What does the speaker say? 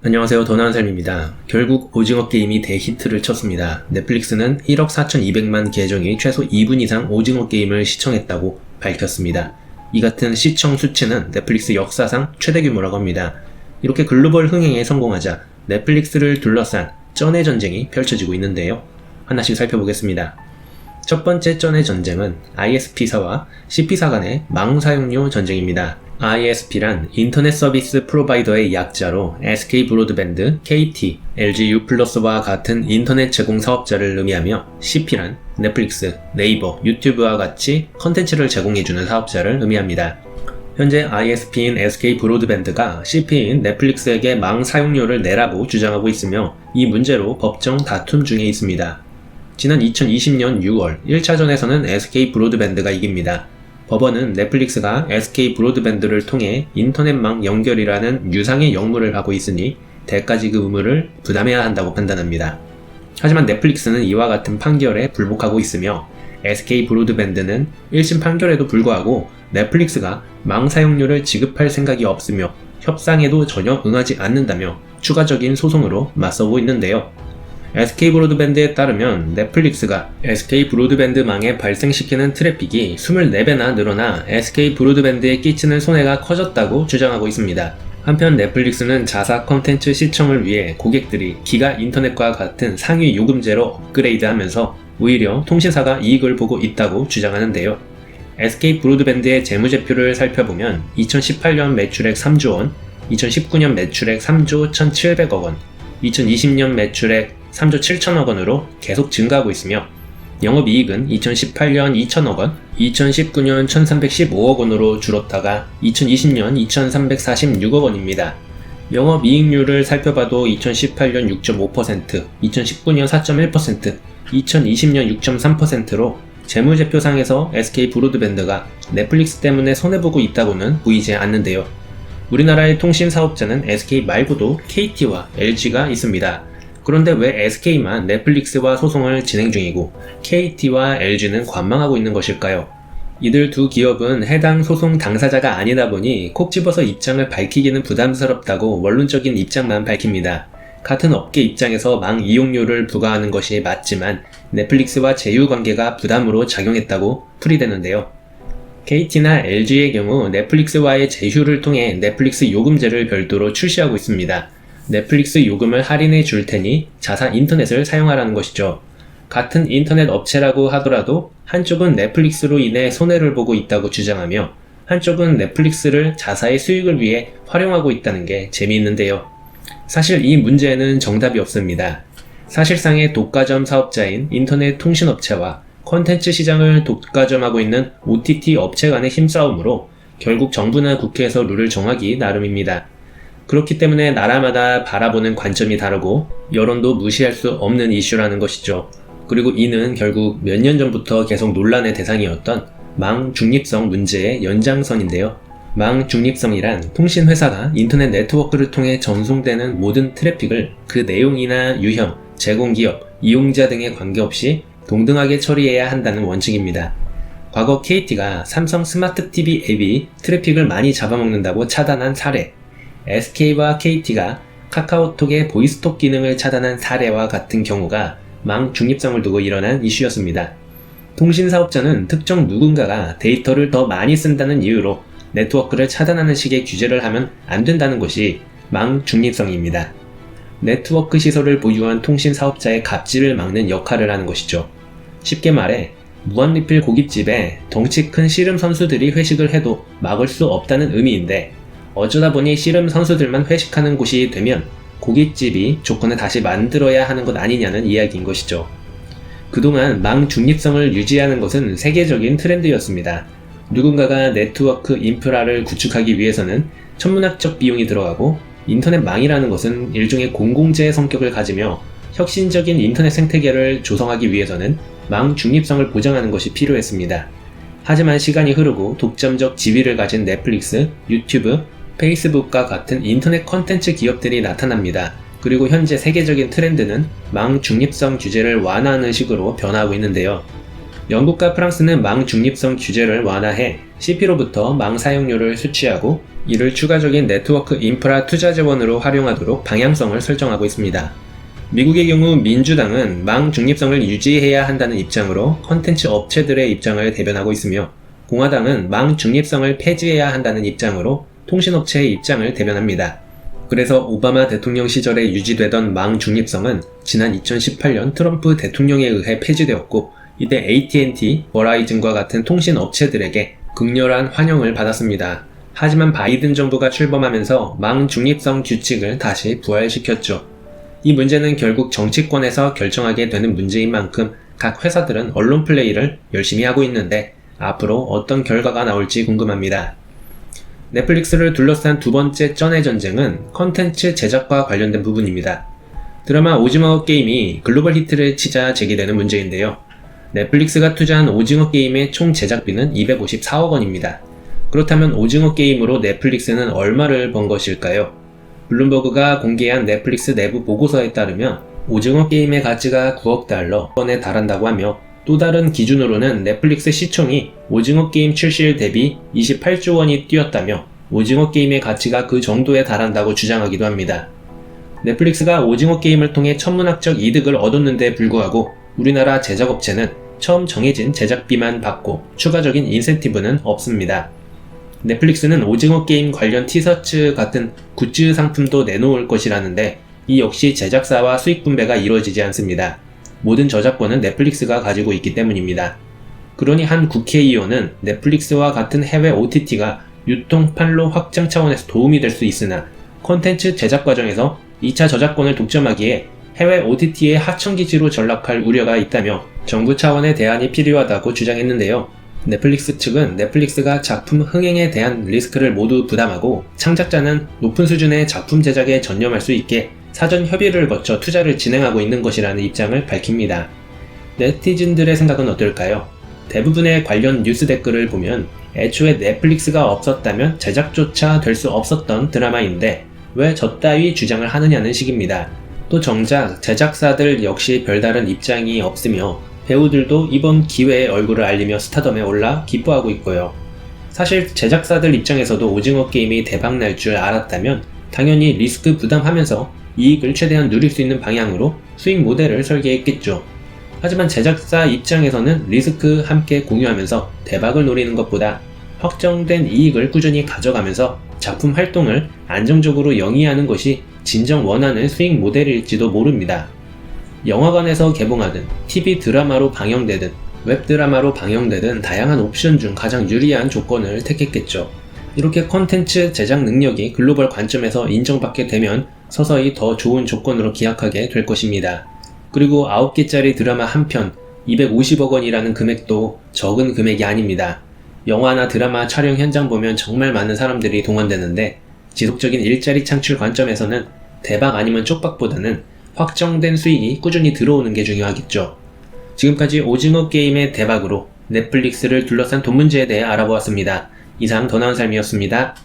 안녕하세요. 도나은삶입니다. 결국 오징어 게임이 대히트를 쳤습니다. 넷플릭스는 1억 4,200만 계정이 최소 2분 이상 오징어 게임을 시청했다고 밝혔습니다. 이 같은 시청 수치는 넷플릭스 역사상 최대 규모라고 합니다. 이렇게 글로벌 흥행에 성공하자 넷플릭스를 둘러싼 쩐의 전쟁이 펼쳐지고 있는데요. 하나씩 살펴보겠습니다. 첫 번째 쩐의 전쟁은 ISP사와 CP사 간의 망 사용료 전쟁입니다. ISP란 인터넷 서비스 프로바이더의 약자로 SK 브로드밴드, KT, LG U 플러스와 같은 인터넷 제공 사업자를 의미하며 CP란 넷플릭스, 네이버, 유튜브와 같이 컨텐츠를 제공해주는 사업자를 의미합니다. 현재 ISP인 SK 브로드밴드가 CP인 넷플릭스에게 망 사용료를 내라고 주장하고 있으며 이 문제로 법정 다툼 중에 있습니다. 지난 2020년 6월 1차전에서는 SK 브로드밴드가 이깁니다. 법원은 넷플릭스가 SK 브로드밴드를 통해 인터넷망 연결이라는 유상의 역무를 하고 있으니 대가 지급 의무를 부담해야 한다고 판단합니다. 하지만 넷플릭스는 이와 같은 판결에 불복하고 있으며 SK 브로드밴드는 1심 판결에도 불구하고 넷플릭스가 망 사용료를 지급할 생각이 없으며 협상에도 전혀 응하지 않는다며 추가적인 소송으로 맞서고 있는데요. SK 브로드밴드에 따르면 넷플릭스가 SK 브로드밴드망에 발생시키는 트래픽이 24배나 늘어나 SK 브로드밴드에 끼치는 손해가 커졌다고 주장하고 있습니다. 한편 넷플릭스는 자사 컨텐츠 시청을 위해 고객들이 기가 인터넷과 같은 상위 요금제로 업그레이드 하면서 오히려 통신사가 이익을 보고 있다고 주장하는데요. SK 브로드밴드의 재무제표를 살펴보면 2018년 매출액 3조 원, 2019년 매출액 3조 1,700억 원, 2020년 매출액 3조 7천억 원으로 계속 증가하고 있으며 영업이익은 2018년 2천억 원, 2019년 1315억 원으로 줄었다가 2020년 2346억 원입니다. 영업이익률을 살펴봐도 2018년 6.5%, 2019년 4.1%, 2020년 6.3%로 재무제표상에서 SK 브로드밴드가 넷플릭스 때문에 손해보고 있다고는 보이지 않는데요. 우리나라의 통신 사업자는 SK 말고도 KT와 LG가 있습니다. 그런데 왜 SK만 넷플릭스와 소송을 진행 중이고 KT와 LG는 관망하고 있는 것일까요? 이들 두 기업은 해당 소송 당사자가 아니다 보니 콕 집어서 입장을 밝히기는 부담스럽다고 원론적인 입장만 밝힙니다. 같은 업계 입장에서 망 이용료를 부과하는 것이 맞지만 넷플릭스와 제휴 관계가 부담으로 작용했다고 풀이되는데요. KT나 LG의 경우 넷플릭스와의 제휴를 통해 넷플릭스 요금제를 별도로 출시하고 있습니다. 넷플릭스 요금을 할인해 줄 테니 자사 인터넷을 사용하라는 것이죠. 같은 인터넷 업체라고 하더라도 한쪽은 넷플릭스로 인해 손해를 보고 있다고 주장하며 한쪽은 넷플릭스를 자사의 수익을 위해 활용하고 있다는 게 재미있는데요. 사실 이 문제에는 정답이 없습니다. 사실상의 독과점 사업자인 인터넷 통신업체와 콘텐츠 시장을 독과점하고 있는 OTT 업체 간의 힘싸움으로 결국 정부나 국회에서 룰을 정하기 나름입니다. 그렇기 때문에 나라마다 바라보는 관점이 다르고 여론도 무시할 수 없는 이슈라는 것이죠. 그리고 이는 결국 몇 년 전부터 계속 논란의 대상이었던 망 중립성 문제의 연장선인데요. 망 중립성이란 통신회사가 인터넷 네트워크를 통해 전송되는 모든 트래픽을 그 내용이나 유형, 제공기업, 이용자 등에 관계없이 동등하게 처리해야 한다는 원칙입니다. 과거 KT가 삼성 스마트 TV 앱이 트래픽을 많이 잡아먹는다고 차단한 사례, SK와 KT가 카카오톡의 보이스톡 기능을 차단한 사례와 같은 경우가 망 중립성을 두고 일어난 이슈였습니다. 통신 사업자는 특정 누군가가 데이터를 더 많이 쓴다는 이유로 네트워크를 차단하는 식의 규제를 하면 안 된다는 것이 망 중립성입니다. 네트워크 시설을 보유한 통신 사업자의 갑질을 막는 역할을 하는 것이죠. 쉽게 말해 무한리필 고깃집에 덩치 큰 씨름 선수들이 회식을 해도 막을 수 없다는 의미인데 어쩌다 보니 씨름 선수들만 회식하는 곳이 되면 고깃집이 조건을 다시 만들어야 하는 것 아니냐는 이야기인 것이죠. 그동안 망 중립성을 유지하는 것은 세계적인 트렌드였습니다. 누군가가 네트워크 인프라를 구축하기 위해서는 천문학적 비용이 들어가고 인터넷 망이라는 것은 일종의 공공재의 성격을 가지며 혁신적인 인터넷 생태계를 조성하기 위해서는 망 중립성을 보장하는 것이 필요했습니다. 하지만 시간이 흐르고 독점적 지위를 가진 넷플릭스, 유튜브, 페이스북과 같은 인터넷 컨텐츠 기업들이 나타납니다. 그리고 현재 세계적인 트렌드는 망 중립성 규제를 완화하는 식으로 변화하고 있는데요. 영국과 프랑스는 망 중립성 규제를 완화해 CP로부터 망 사용료를 수취하고 이를 추가적인 네트워크 인프라 투자 재원으로 활용하도록 방향성을 설정하고 있습니다. 미국의 경우 민주당은 망 중립성을 유지해야 한다는 입장으로 컨텐츠 업체들의 입장을 대변하고 있으며 공화당은 망 중립성을 폐지해야 한다는 입장으로 통신업체의 입장을 대변합니다. 그래서 오바마 대통령 시절에 유지되던 망 중립성은 지난 2018년 트럼프 대통령에 의해 폐지되었고 이때 AT&T, 버라이즌과 같은 통신 업체들에게 극렬한 환영을 받았습니다. 하지만 바이든 정부가 출범하면서 망 중립성 규칙을 다시 부활시켰죠. 이 문제는 결국 정치권에서 결정하게 되는 문제인 만큼 각 회사들은 언론 플레이를 열심히 하고 있는데 앞으로 어떤 결과가 나올지 궁금합니다. 넷플릭스를 둘러싼 두 번째 쩐의 전쟁은 컨텐츠 제작과 관련된 부분입니다. 드라마 오징어 게임이 글로벌 히트를 치자 제기되는 문제인데요. 넷플릭스가 투자한 오징어 게임의 총 제작비는 254억 원입니다. 그렇다면 오징어 게임으로 넷플릭스는 얼마를 번 것일까요? 블룸버그가 공개한 넷플릭스 내부 보고서에 따르면 오징어 게임의 가치가 9억 달러 원에 달한다고 하며 또 다른 기준으로는 넷플릭스 시총이 오징어 게임 출시일 대비 28조 원이 뛰었다며 오징어 게임의 가치가 그 정도에 달한다고 주장하기도 합니다. 넷플릭스가 오징어 게임을 통해 천문학적 이득을 얻었는데 불구하고 우리나라 제작업체는 처음 정해진 제작비만 받고 추가적인 인센티브는 없습니다. 넷플릭스는 오징어 게임 관련 티셔츠 같은 굿즈 상품도 내놓을 것이라는데 이 역시 제작사와 수익 분배가 이루어지지 않습니다. 모든 저작권은 넷플릭스가 가지고 있기 때문입니다. 그러니 한 국회의원은 넷플릭스와 같은 해외 OTT가 유통 판로 확장 차원에서 도움이 될 수 있으나 콘텐츠 제작 과정에서 2차 저작권을 독점하기에 해외 OTT의 하청기지로 전락할 우려가 있다며 정부 차원의 대안이 필요하다고 주장했는데요. 넷플릭스 측은 넷플릭스가 작품 흥행에 대한 리스크를 모두 부담하고 창작자는 높은 수준의 작품 제작에 전념할 수 있게 사전 협의를 거쳐 투자를 진행하고 있는 것이라는 입장을 밝힙니다. 네티즌들의 생각은 어떨까요? 대부분의 관련 뉴스 댓글을 보면 애초에 넷플릭스가 없었다면 제작조차 될 수 없었던 드라마인데 왜 저 따위 주장을 하느냐는 식입니다. 또 정작 제작사들 역시 별다른 입장이 없으며 배우들도 이번 기회에 얼굴을 알리며 스타덤에 올라 기뻐하고 있고요. 사실 제작사들 입장에서도 오징어 게임이 대박날 줄 알았다면 당연히 리스크 부담하면서 이익을 최대한 누릴 수 있는 방향으로 수익 모델을 설계했겠죠. 하지만 제작사 입장에서는 리스크 함께 공유하면서 대박을 노리는 것보다 확정된 이익을 꾸준히 가져가면서 작품 활동을 안정적으로 영위하는 것이 진정 원하는 수익 모델일지도 모릅니다. 영화관에서 개봉하든 TV 드라마로 방영되든 웹드라마로 방영되든 다양한 옵션 중 가장 유리한 조건을 택했겠죠. 이렇게 컨텐츠 제작 능력이 글로벌 관점에서 인정받게 되면 서서히 더 좋은 조건으로 기약하게 될 것입니다. 그리고 9개짜리 드라마 한 편 250억 원이라는 금액도 적은 금액이 아닙니다. 영화나 드라마 촬영 현장 보면 정말 많은 사람들이 동원되는데 지속적인 일자리 창출 관점에서는 대박 아니면 쪽박보다는 확정된 수익이 꾸준히 들어오는 게 중요하겠죠. 지금까지 오징어 게임의 대박으로 넷플릭스를 둘러싼 돈 문제에 대해 알아보았습니다. 이상 더 나은 삶이었습니다.